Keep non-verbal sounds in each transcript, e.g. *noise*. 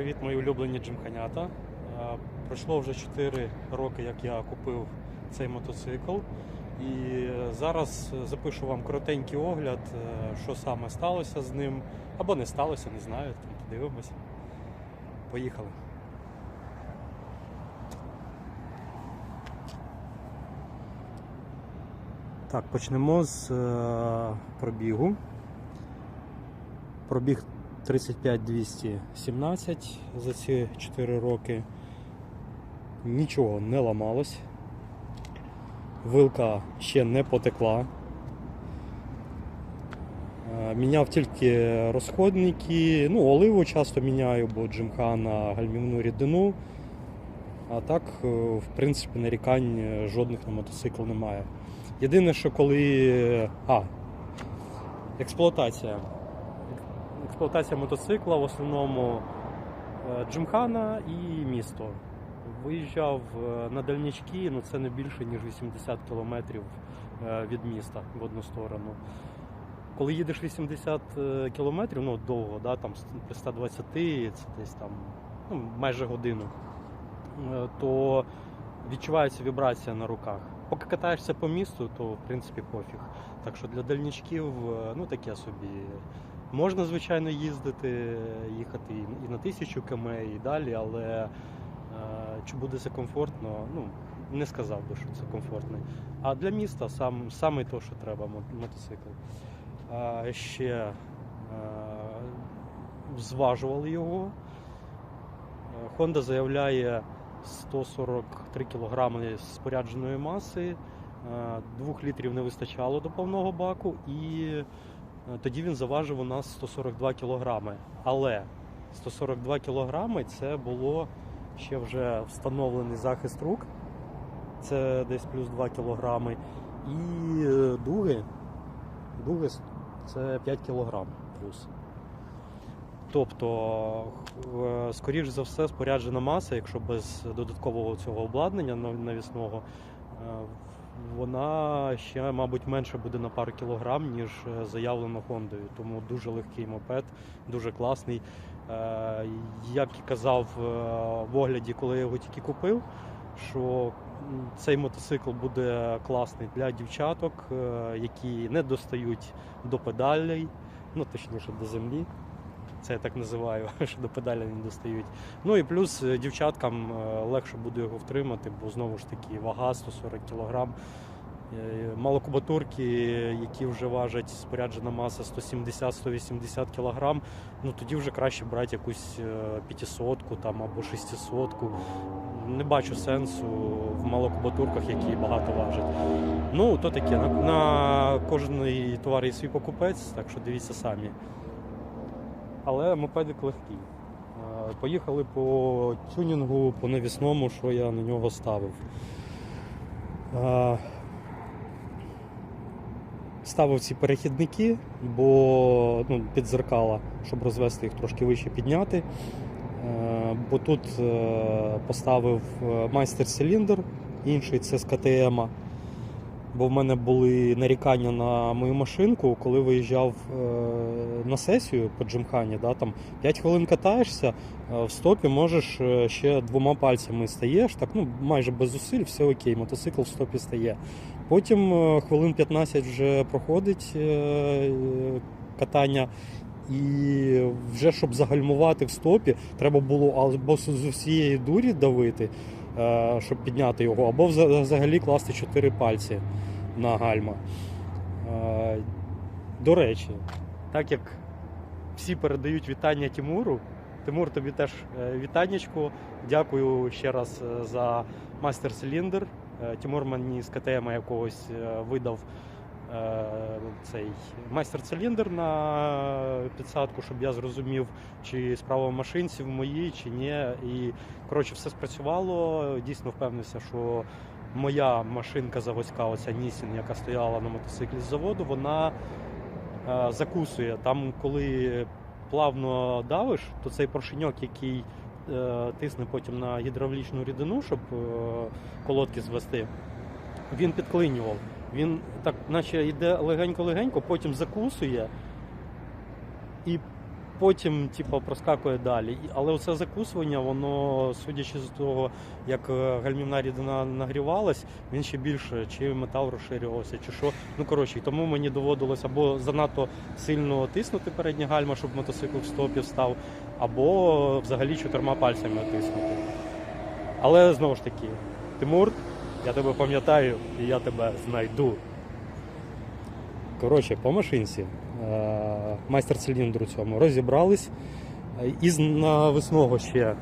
Привіт, мої улюблені джимханята. Е, Пройшло вже 4 роки, як я купив цей мотоцикл. І зараз запишу вам коротенький огляд, е, що саме сталося з ним. Або не сталося, не знаю. Там подивимось. Поїхали. Так, почнемо з е, пробігу. Пробіг 35217 за ці 4 роки. Нічого не ламалось. Вилка ще не потекла. Е, Міняв тільки розходники, ну, оливу часто міняю, бо джимхана гальмівну рідину. А так, е, в принципі, нарікань е, жодних на мотоцикл немає. Єдине, що коли. А, експлуатація. Експлуатація мотоцикла в основному е, джимхана і місто. Виїжджав е, на дальнячки, ну це не більше, ніж 80 кілометрів е, від міста в одну сторону. Коли їдеш 80 е, кілометрів, ну довго, да, там при 120, це десь там ну, майже годину, то відчувається вібрація на руках. Поки катаєшся по місту, то в принципі пофіг. Так що для дальнячків, е, ну таке собі. Можна, звичайно, їздити, їхати і на тисячу км, і далі, але е, чи буде це комфортно, ну не сказав би, що це комфортно. А для міста сам, саме то, що треба, мотоцикл. Ще е, зважували його. Е, Honda заявляє 143 кг спорядженої маси, 2 літрів не вистачало до повного баку, і тоді він заважив у нас 142 кг. Але 142 кг це було ще вже встановлений захист рук, це десь плюс 2 кг. І е, дуги, дуги це 5 кг плюс. Тобто, е, скоріш за все, споряджена маса, якщо без додаткового цього обладнання навісного, е, вона ще, мабуть, менше буде на пару кілограм, ніж е, заявлено Хондою. Тому дуже легкий мопед, дуже класний. Е, Як і казав е, в огляді, коли я його тільки купив, що цей мотоцикл буде класний для дівчаток, які не достають до педалей, ну точніше до землі. Це я так називаю, *laughs* що до педалі не достають. Ну і плюс е, дівчаткам е, легше буде його втримати, бо знову ж таки вага 140 кг. Малокубатурки, які вже важать споряджена маса 170-180 кг, ну тоді вже краще брати якусь 500 там або 600 Не бачу сенсу в малокубатурках, які багато важать. Ну, то таке, на, на кожний товар є свій покупець, так що дивіться самі але мопедик легкий. Е, Поїхали по тюнінгу, по навісному, що я на нього ставив. Е, Ставив ці перехідники, бо ну, під зеркала, щоб розвести їх трошки вище підняти. Е, Бо тут поставив майстер-циліндр, інший це з КТМ. Бо в мене були нарікання на мою машинку, коли виїжджав е, на сесію по джимхані, да, там 5 хвилин катаєшся, е, в стопі можеш е, ще двома пальцями стаєш, так, ну, майже без зусиль, все окей, мотоцикл в стопі стає. Потім хвилин 15 вже проходить катання. І вже щоб загальмувати в стопі, треба було або з усієї дурі давити, щоб підняти його, або взагалі класти 4 пальці на гальма. До речі, так як всі передають вітання Тимуру, Тимур, тобі теж е, вітаннячко. Дякую ще раз е, за мастер-циліндр. Е, Тимур мені з КТМ якогось видав цей майстер-циліндр на підсадку, щоб я зрозумів, чи справа в машинці в моїй, чи ні. І коротше, все спрацювало. Дійсно впевнився, що моя машинка заводська, оця Нісін, яка стояла на мотоциклі з заводу, вона е, закусує. Там, коли плавно давиш, то цей поршеньок, який е, тисне потім на гідравлічну рідину, щоб е, колодки звести, він підклинював. Він так, наче йде легенько-легенько, потім закусує і потім типу, проскакує далі. Але оце закусування, воно, судячи з того, як е, гальмівна рідина нагрівалась, він ще більше, чи метал розширювався, чи що. Ну коротше, тому мені доводилось або занадто сильно тиснути передні гальма, щоб мотоцикл в стопі встав, або взагалі чотирма пальцями тиснути. Але знову ж таки, Тимур, я тебе пам'ятаю і я тебе знайду. Коротше, по машинці. Е, Майстер циліндру цьому розібрались. Е, Із навесного ще.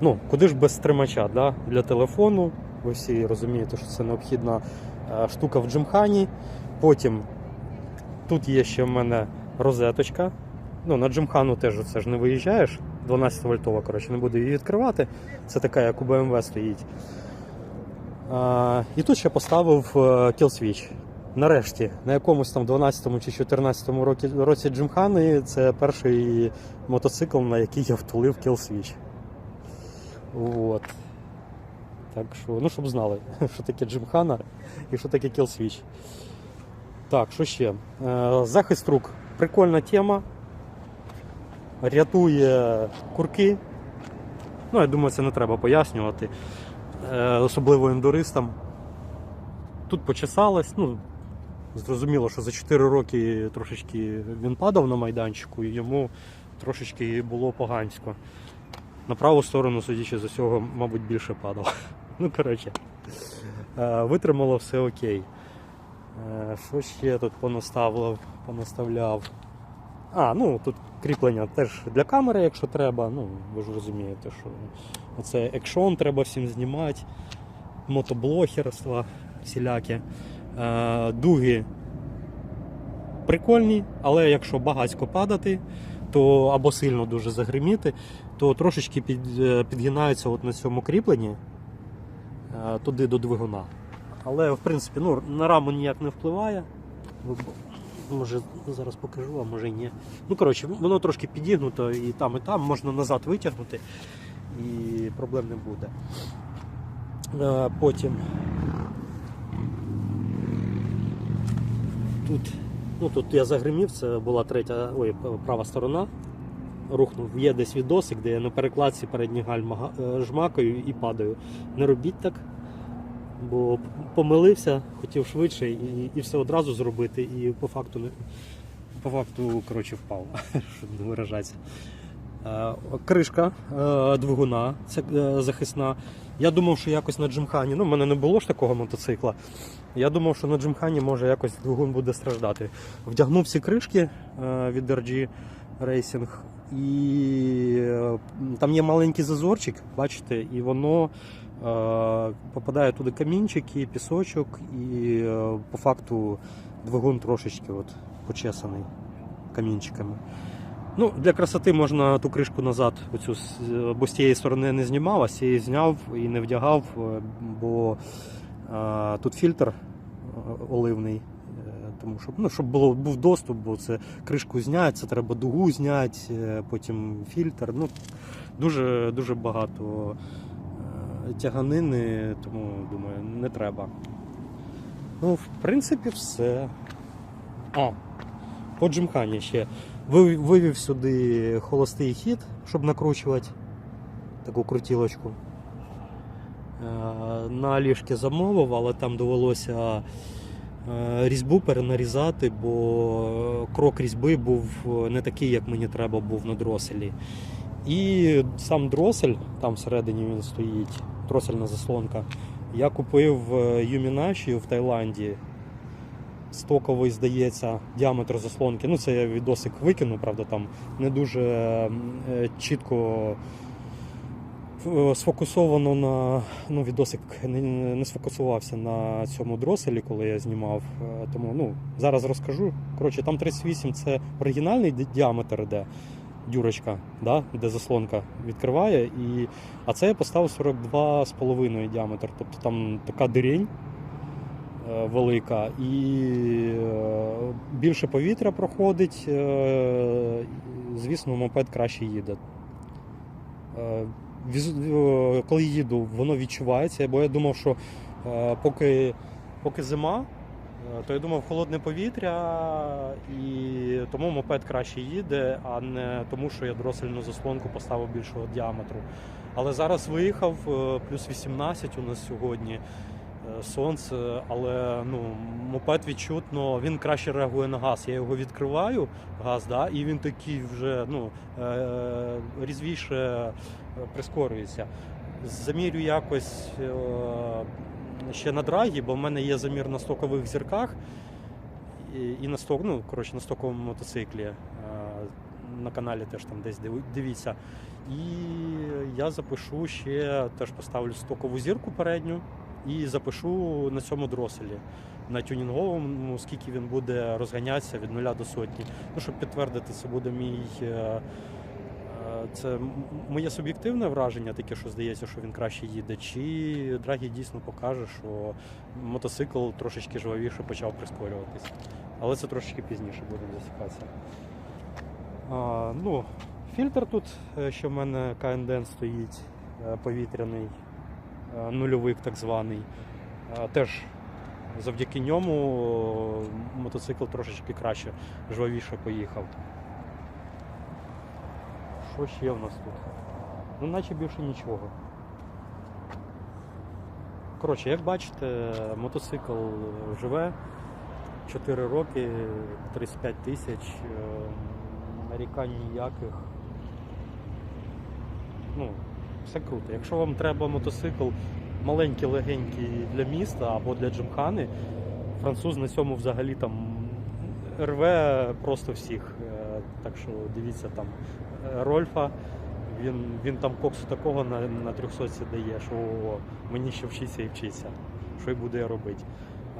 Ну, куди ж без тримача да? для телефону. Ви всі розумієте, що це необхідна е, штука в джимхані. Потім тут є ще в мене розеточка. Ну, на джимхану теж це ж не виїжджаєш. 12 вольтова, коротше, не буду її відкривати. Це така, як у BMW стоїть. А, і тут ще поставив е, Switch. Нарешті, на якомусь там 12 чи 14 році, році Джимхани це перший мотоцикл, на який я втулив Switch. От. Так що, ну, щоб знали, *laughs* що таке Джимхана і що таке Switch. Так, що ще? Е, Захист рук. Прикольна тема. Рятує курки. Ну, я думаю, це не треба пояснювати. Е, Особливо ендуристам. Тут почесалось. Ну, зрозуміло, що за 4 роки трошечки він падав на майданчику і йому трошечки було погансько. На праву сторону, судячи з усього, мабуть, більше падав. *laughs* Ну, коротше, е, витримало все окей. Е, Що ще тут понаставляв, понаставляв? А, ну тут кріплення теж для камери, якщо треба. Ну, ви ж розумієте, що оце екшон треба всім знімати, мотоблогерства всіляке. Е, дуги прикольні, але якщо багацько падати, то або сильно дуже загриміти, то трошечки під, е, підгинаються от на цьому кріпленні е, туди до двигуна. Але в принципі ну, на раму ніяк не впливає. Може зараз покажу, а може і ні. Ну коротше, воно трошки підігнуто і там, і там можна назад витягнути, і проблем не буде. Потім тут, ну, тут я загримів, це була третя, ой, права сторона. Рухнув. Є десь відосик, де я на перекладці передні гальма е, жмакаю і падаю. Не робіть так, бо помилився, хотів швидше і, і все одразу зробити, і по факту по факту коротше, впав, *laughs* щоб не виражатися. Е, Кришка е, двигуна, це е, захисна. Я думав, що якось на джимхані, ну в мене не було ж такого мотоцикла. Я думав, що на джимхані може якось двигун буде страждати. Вдягнув всі кришки від RG Racing, і там є маленький зазорчик, бачите, і воно попадає туди камінчики, пісочок, і по факту двигун трошечки от почесаний камінчиками. Ну, для красоти можна ту кришку назад, оцю, бо з тієї сторони не знімав, а з цієї зняв і не вдягав, е, бо е, тут фільтр е, оливний. Тому щоб, ну, щоб було, був доступ, бо це кришку зняти, це треба дугу зняти, потім фільтр. Ну, дуже, дуже багато тяганини, тому думаю, не треба. Ну, в принципі, все. А, по джимхані ще. Ви- Вивів сюди холостий хід, щоб накручувати таку крутілочку. Е, На ліжки замовив, але там довелося е, різьбу перенарізати, бо крок різьби був не такий, як мені треба був на дроселі. І сам дросель, там всередині він стоїть, дросельна заслонка. Я купив Юмінаші в Таїланді. Стоковий, здається, діаметр заслонки. Ну, це я відосик викину, правда, там не дуже е, чітко е, сфокусовано на. Ну, відосик не, не сфокусувався на цьому дроселі, коли я знімав. Е, Тому ну, зараз розкажу. Коротше, там 38 це оригінальний діаметр іде, дюрочка, да, де заслонка відкриває. І... А це я поставив 42,5 діаметр. Тобто там така дирень велика і е, більше повітря проходить. е, Звісно, мопед краще їде. Е, е, Коли їду, воно відчувається, бо я думав, що е, поки, поки зима, Е, То я думав, холодне повітря, і тому мопед краще їде, а не тому, що я дросельну заслонку поставив більшого діаметру. Але зараз виїхав, е, плюс 18 у нас сьогодні е, сонце, але ну, мопед відчутно, він краще реагує на газ. Я його відкриваю, газ, да, і він такий вже ну, е, різвіше е, прискорюється. Замірю якось е, ще на драгі, бо в мене є замір на стокових зірках і, на сток, ну, коротше, на стоковому мотоциклі. Е, На каналі теж там десь дивіться. І я запишу ще, теж поставлю стокову зірку передню і запишу на цьому дроселі. На тюнінговому, скільки він буде розганятися від нуля до сотні. Ну, щоб підтвердити, це буде мій. е, е, Це моє суб'єктивне враження, таке, що здається, що він краще їде, чи Драгі дійсно покаже, що мотоцикл трошечки жвавіше почав прискорюватись. Але це трошечки пізніше будемо засікатися. Ну, фільтр тут, е, що в мене КНДН стоїть, повітряний, нульовик так званий. Е, Теж завдяки ньому е, мотоцикл трошечки краще, жвавіше поїхав. Що ще в нас тут? Ну, наче більше нічого. Коротше, як бачите, мотоцикл живе 4 роки, 35 тисяч, е, нарікань ніяких. Ну, все круто. Якщо вам треба мотоцикл маленький, легенький для міста або для джимхани, француз на цьому взагалі там рве просто всіх. Е, Так що дивіться там е, Рольфа. Він, він там коксу такого на, на 300 дає, що мені ще вчиться і вчиться. Що й буду я робити.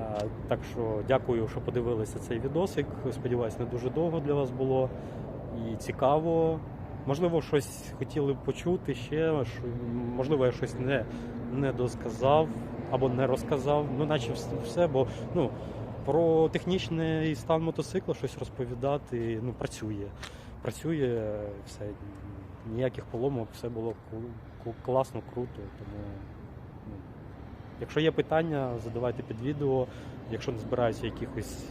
А, так що дякую, що подивилися цей відосик. Сподіваюсь, не дуже довго для вас було і цікаво. Можливо, щось хотіли почути ще, можливо, я щось не, не досказав або не розказав. Ну, наче все, бо ну, про технічний стан мотоцикла щось розповідати ну, працює. Працює все, ніяких поломок, все було класно, круто. Тому, ну, якщо є питання, задавайте під відео. Якщо не збираються якихось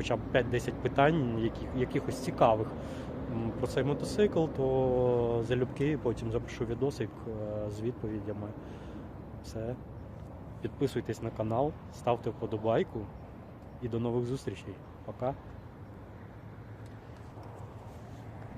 хоча б 5-10 питань, яких, якихось цікавих про цей мотоцикл, то залюбки потім запишу відосик е, з відповідями. Все. Підписуйтесь на канал, ставте вподобайку і до нових зустрічей. Пока.